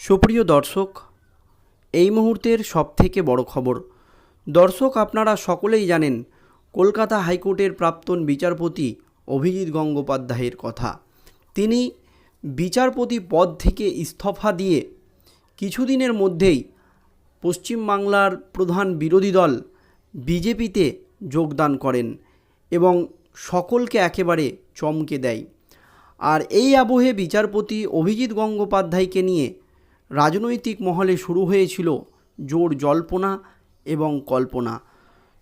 সুপ্রিয় দর্শক, এই মুহূর্তের সবথেকে বড় খবর। দর্শক, আপনারা সকলেই জানেন কলকাতা হাইকোর্টের প্রাক্তন বিচারপতি অভিজিৎ গঙ্গোপাধ্যায়ের কথা। তিনি বিচারপতি পদ থেকে ইস্তফা দিয়ে কিছুদিনের মধ্যেই পশ্চিমবাংলার প্রধান বিরোধী দল বিজেপিতে যোগদান করেন এবং সকলকে একেবারে চমকে দেয়। আর এই আবহে বিচারপতি অভিজিৎ গঙ্গোপাধ্যায়কে নিয়ে রাজনৈতিক মহলে শুরু হয়েছিল জোর জল্পনা এবং কল্পনা।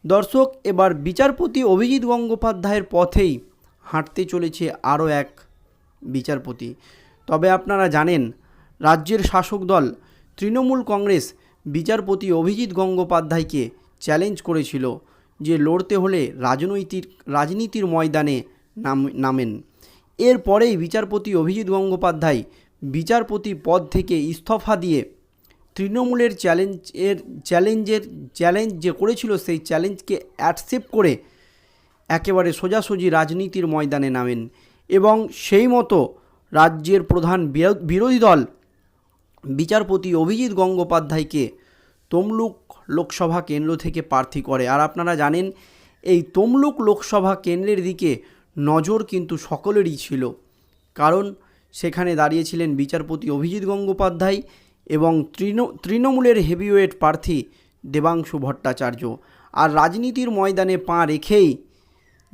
দর্শক, এবার বিচারপতি অভিজিৎ গঙ্গোপাধ্যায়ের পথেই হাঁটতে চলেছে আরও এক বিচারপতি। তবে আপনারা জানেন, রাজ্যের শাসক দল তৃণমূল কংগ্রেস বিচারপতি অভিজিৎ গঙ্গোপাধ্যায়কে চ্যালেঞ্জ করেছিল যে লড়তে হলে রাজনৈতিক, রাজনীতির ময়দানে নাম, নামেন। এরপরেই বিচারপতি অভিজিৎ গঙ্গোপাধ্যায় বিচারপতি পদ থেকে ইস্তফা দিয়ে তৃণমূলের চ্যালেঞ্জের চ্যালেঞ্জের চ্যালেঞ্জ যে করেছিল সেই চ্যালেঞ্জকে অ্যাকসেপ্ট করে একেবারে সোজাসুজি রাজনীতির ময়দানে নামেন এবং সেই মতো রাজ্যের প্রধান বিরো- বিরোধী দল বিচারপতি অভিজিৎ গঙ্গোপাধ্যায়কে তমলুক লোকসভা কেন্দ্র থেকে প্রার্থী করে। আর আপনারা জানেন, এই তমলুক লোকসভা কেন্দ্রের দিকে নজর কিন্তু সকলেরই ছিল। কারণ সেখানে দাঁড়িয়েছিলেন বিচারপতি অভিজিৎ গঙ্গোপাধ্যায় এবং তৃণ, তৃণমূলের হেভিওয়েট প্রার্থী দেবাংশু ভট্টাচার্য। আর রাজনীতির ময়দানে পা রেখেই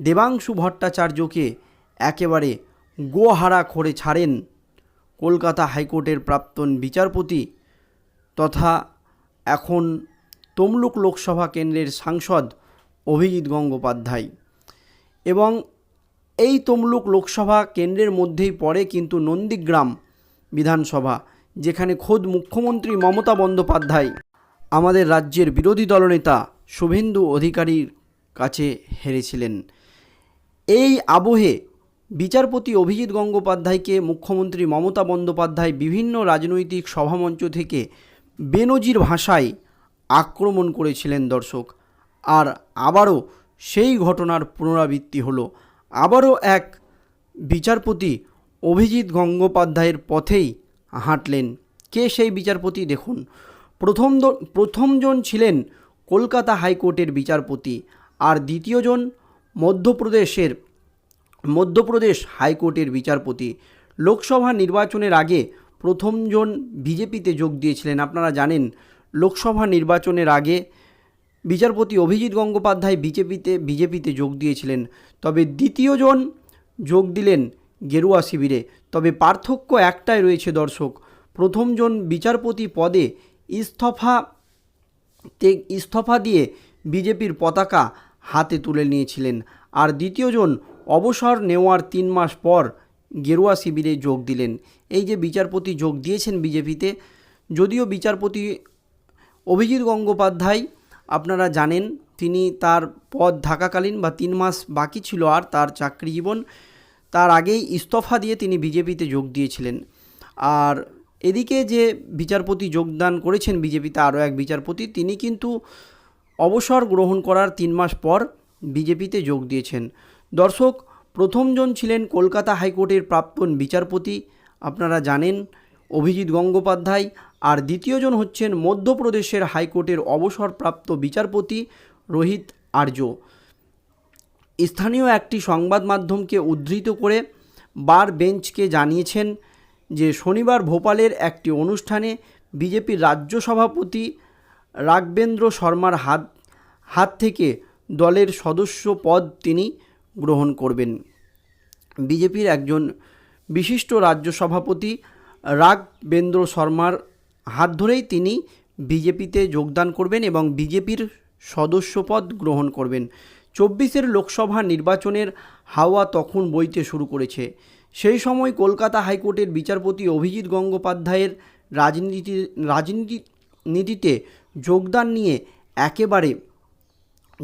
দেবাংশু ভট্টাচার্যকে একেবারে গোহারা করে ছাড়েন কলকাতা হাইকোর্টের প্রাক্তন বিচারপতি তথা এখন তমলুক লোকসভা কেন্দ্রের সাংসদ অভিজিৎ গঙ্গোপাধ্যায়। এবং এই তমলুক লোকসভা কেন্দ্রের মধ্যেই পড়ে কিন্তু নন্দীগ্রাম বিধানসভা, যেখানে খোদ মুখ্যমন্ত্রী মমতা বন্দ্যোপাধ্যায়, আমাদের রাজ্যের বিরোধী দলনেতা শুভেন্দু অধিকারীর কাছে হেরেছিলেন। এই আবহে বিচারপতি অভিজিৎ গঙ্গোপাধ্যায়কে মুখ্যমন্ত্রী মমতা বন্দ্যোপাধ্যায় বিভিন্ন রাজনৈতিক সভামঞ্চ থেকে বেনজির ভাষায় আক্রমণ করেছিলেন দর্শক। আর আবারও সেই ঘটনার পুনরাবৃত্তি হলো। আবারও এক বিচারপতি অভিজিৎ গঙ্গোপাধ্যায়ের পথেই হাঁটলেন। কে সেই বিচারপতি? দেখুন, প্রথম প্রথমজন ছিলেন কলকাতা হাইকোর্টের বিচারপতি আর দ্বিতীয়জন মধ্যপ্রদেশের, মধ্যপ্রদেশ হাইকোর্টের বিচারপতি। লোকসভা নির্বাচনের আগে প্রথমজন বিজেপিতে যোগ দিয়েছিলেন। আপনারা জানেন, লোকসভা নির্বাচনের আগে বিচারপতি অভিজিৎ গঙ্গোপাধ্যায় বিজেপিতে বিজেপিতে যোগ দিয়েছিলেন। তবে দ্বিতীয়জন যোগ দিলেন গেরুয়া শিবিরে। তবে পার্থক্য একটাই রয়েছে দর্শক, প্রথমজন বিচারপতি পদে ইস্তফা ইস্তফা দিয়ে বিজেপির পতাকা হাতে তুলে নিয়েছিলেন। আর দ্বিতীয়জন অবসর নেওয়ার তিন মাস পর গেরুয়া শিবিরে যোগ দিলেন। এই যে বিচারপতি যোগ দিয়েছেন বিজেপিতে, যদিও বিচারপতি অভিজিৎ গঙ্গোপাধ্যায় আপনারা জানেন, তিনি তার পদ থাকাকালীন বা তিন মাস বাকি ছিল আর তার চাকরি জীবন, তার আগেই ইস্তফা দিয়ে তিনি বিজেপিতে যোগ দিয়েছিলেন। আর এদিকে যে বিচারপতি যোগদান করেছেন বিজেপিতে আরও এক বিচারপতি, তিনি কিন্তু অবসর গ্রহণ করার তিন মাস পর বিজেপিতে যোগ দিয়েছেন। দর্শক, প্রথমজন ছিলেন কলকাতা হাইকোর্টের প্রাক্তন বিচারপতি, আপনারা জানেন, অভিজিৎ গঙ্গোপাধ্যায় আর দ্বিতীয়জন হচ্ছেন মধ্যপ্রদেশের হাইকোর্টের অবসরপ্রাপ্ত বিচারপতি রোহিত আর্য। স্থানীয় একটি সংবাদ মাধ্যমকে উদ্ধৃত করে বার বেঞ্চকে জানিয়েছেন যে শনিবার ভোপালের একটি অনুষ্ঠানে বিজেপির রাজ্য সভাপতি রাঘবেন্দ্র শর্মার হাত হাত থেকে দলের সদস্য পদ তিনি গ্রহণ করবেন। বিজেপির একজন বিশিষ্ট রাজ্য সভাপতি রাঘবেন্দ্র শর্মার হাত ধরেই তিনি বিজেপিতে যোগদান করবেন এবং বিজেপির সদস্যপদ গ্রহণ করবেন। চব্বিশের লোকসভা নির্বাচনের হাওয়া তখন বইতে শুরু করেছে। সেই সময় কলকাতা হাইকোর্টের বিচারপতি অভিজিৎ গঙ্গোপাধ্যায়ের রাজনীতি রাজনীতি নীতিতে যোগদান নিয়ে একেবারে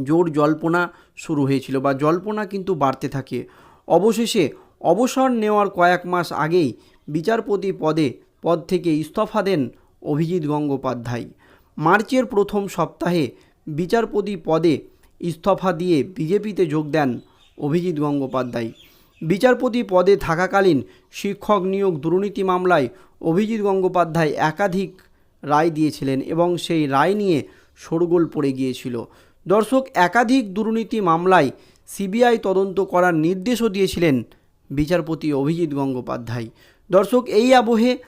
জোর জল্পনা শুরু হয়েছিল বা জল্পনা কিন্তু বাড়তে থাকে। অবশেষে অবসর নেওয়ার কয়েক মাস আগেই বিচারপতি পদে, পদ থেকে ইস্তফা দেন অভিজিৎ গঙ্গোপাধ্যায়। মার্চের প্রথম সপ্তাহে বিচারপতি পদে ইস্তফা দিয়ে বিজেপিতে যোগ দেন অভিজিৎ গঙ্গোপাধ্যায়। বিচারপতি পদে থাকাকালীন শিক্ষক নিয়োগ দুর্নীতি মামলায় অভিজিৎ গঙ্গোপাধ্যায় একাধিক রায় দিয়েছিলেন এবং সেই রায় নিয়ে শোরগোল পড়ে গিয়েছিল। দর্শক, একাধিক দুর্নীতি মামলায় সিবিআই তদন্ত করার নির্দেশও দিয়েছিলেন বিচারপতি অভিজিৎ গঙ্গোপাধ্যায়। দর্শক, এই আবহে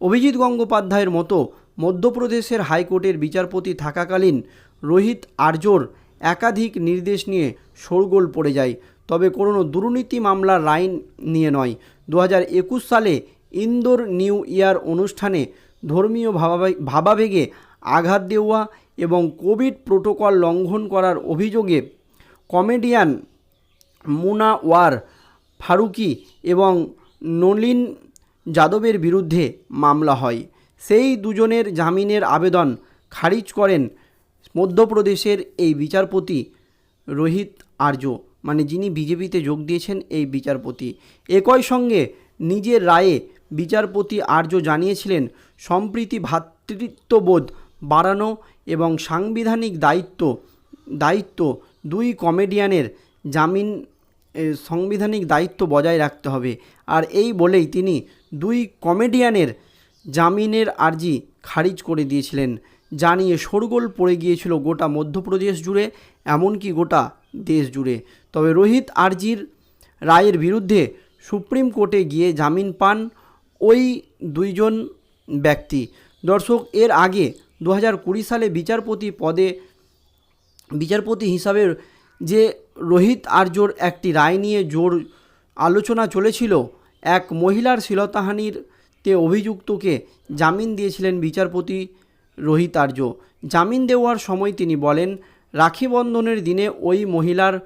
অভিজিৎ গঙ্গোপাধ্যায়ের মতো মধ্যপ্রদেশের হাইকোর্টের বিচারপতি থাকাকালীন রোহিত আর্যর একাধিক নির্দেশ নিয়ে শোরগোল পড়ে যায়। তবে কোনো দুর্নীতি মামলার রায় নিয়ে নয়। দু সালে ইন্দোর নিউ ইয়ার অনুষ্ঠানে ধর্মীয় ভাবাবে- ভাবাবেগে আঘাত দেওয়া এবং কোভিড প্রোটোকল লঙ্ঘন করার অভিযোগে কমেডিয়ান মুনা ওয়ার ফারুকি এবং নলিন যাদবের বিরুদ্ধে মামলা হয়। সেই দুজনের জামিনের আবেদন খারিজ করেন মধ্যপ্রদেশের এই বিচারপতি রোহিত আর্য। মানে যিনি বিজেপিতে যোগ দিয়েছেন এই বিচারপতি। একই সঙ্গে নিজের রায়ে বিচারপতি আর্য জানিয়েছিলেন, সম্প্রীতি ভ্রাতৃত্ববোধ বাড়ানো এবং সাংবিধানিক দায়িত্ব দায়িত্ব দুই কমেডিয়ানের জামিন সাংবিধানিক দায়িত্ব বজায় রাখতে হবে। আর এই বলেই তিনি দুই কমেডিয়ানের জামিনের আর্জি খারিজ করে দিয়েছিলেন। জানিয়ে শোরগোল পড়ে গিয়েছিল গোটা মধ্যপ্রদেশ জুড়ে, এমনকি গোটা দেশ জুড়ে। তবে রোহিত আর্জির রায়ের বিরুদ্ধে সুপ্রিম কোর্টে গিয়ে জামিন পান ওই দুইজন ব্যক্তি। দর্শক, এর আগে দু হাজার কুড়ি সালে বিচারপতি পদে, বিচারপতি হিসাবে যে রোহিত আর্যর একটি রায় নিয়ে জোর আলোচনা চলেছিল। এক মহিলার শ্লীলতাহানির তে অভিযুক্তকে জামিন দিয়েছিলেন বিচারপতি রোহিত আর্য। জামিন দেওয়ার সময় তিনি বলেন, রাখি বন্ধনের দিনে ওই মহিলার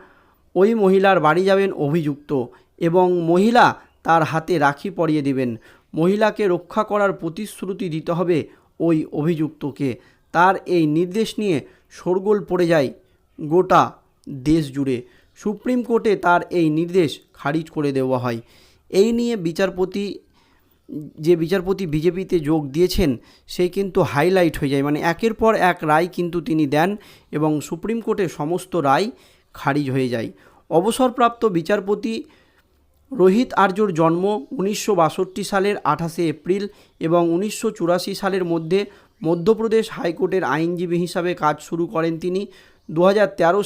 ওই মহিলার বাড়ি যাবেন অভিযুক্ত এবং মহিলা তার হাতে রাখি পরিয়ে দেবেন। মহিলাকে রক্ষা করার প্রতিশ্রুতি দিতে হবে ওই অভিযুক্তকে। তার এই নির্দেশ নিয়ে শোরগোল পড়ে যায় গোটা দেশ জুড়ে সুপ্রিম কোর্টে তার এই নির্দেশ খারিজ করে দেওয়া হয়। এই নিয়ে বিচারপতি, যে বিচারপতি বিজেপিতে যোগ দিয়েছেন সেই কিন্তু হাইলাইট হয়ে যায়। মানে একের পর এক রায় কিন্তু তিনি দেন এবং সুপ্রিম কোর্টে সমস্ত রায় খারিজ হয়ে যায়। অবসরপ্রাপ্ত বিচারপতি রোহিত আর্যর জন্ম উনিশশো বাষট্টি সালের আঠাশে এপ্রিল এবং উনিশশো চুরাশি সালের মধ্যে মধ্যপ্রদেশ হাইকোর্টের আইনজীবী হিসাবে কাজ শুরু করেন তিনি। দু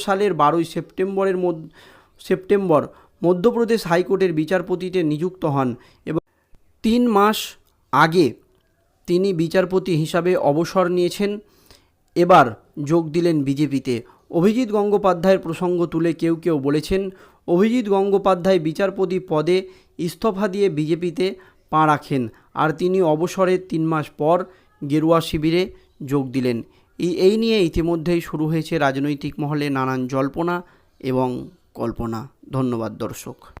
সালের বারোই সেপ্টেম্বরের সেপ্টেম্বর মধ্যপ্রদেশ হাইকোর্টের বিচারপতিতে নিযুক্ত হন এবং তিন মাস আগে তিনি বিচারপতি হিসাবে অবসর নিয়েছেন। এবার যোগ দিলেন বিজেপিতে। অভিজিৎ গঙ্গোপাধ্যায়ের প্রসঙ্গ তুলে কেউ কেউ বলেছেন, অভিজিৎ গঙ্গোপাধ্যায় বিচারপতি পদে ইস্তফা দিয়ে বিজেপিতে পা রাখেন, আর তিনি অবসরের তিন মাস পর গেরুয়া শিবিরে যোগ দিলেন। এই নিয়ে ইতিমধ্যেই শুরু হয়েছে রাজনৈতিক মহলে নানান জল্পনা এবং কল্পনা। ধন্যবাদ দর্শক।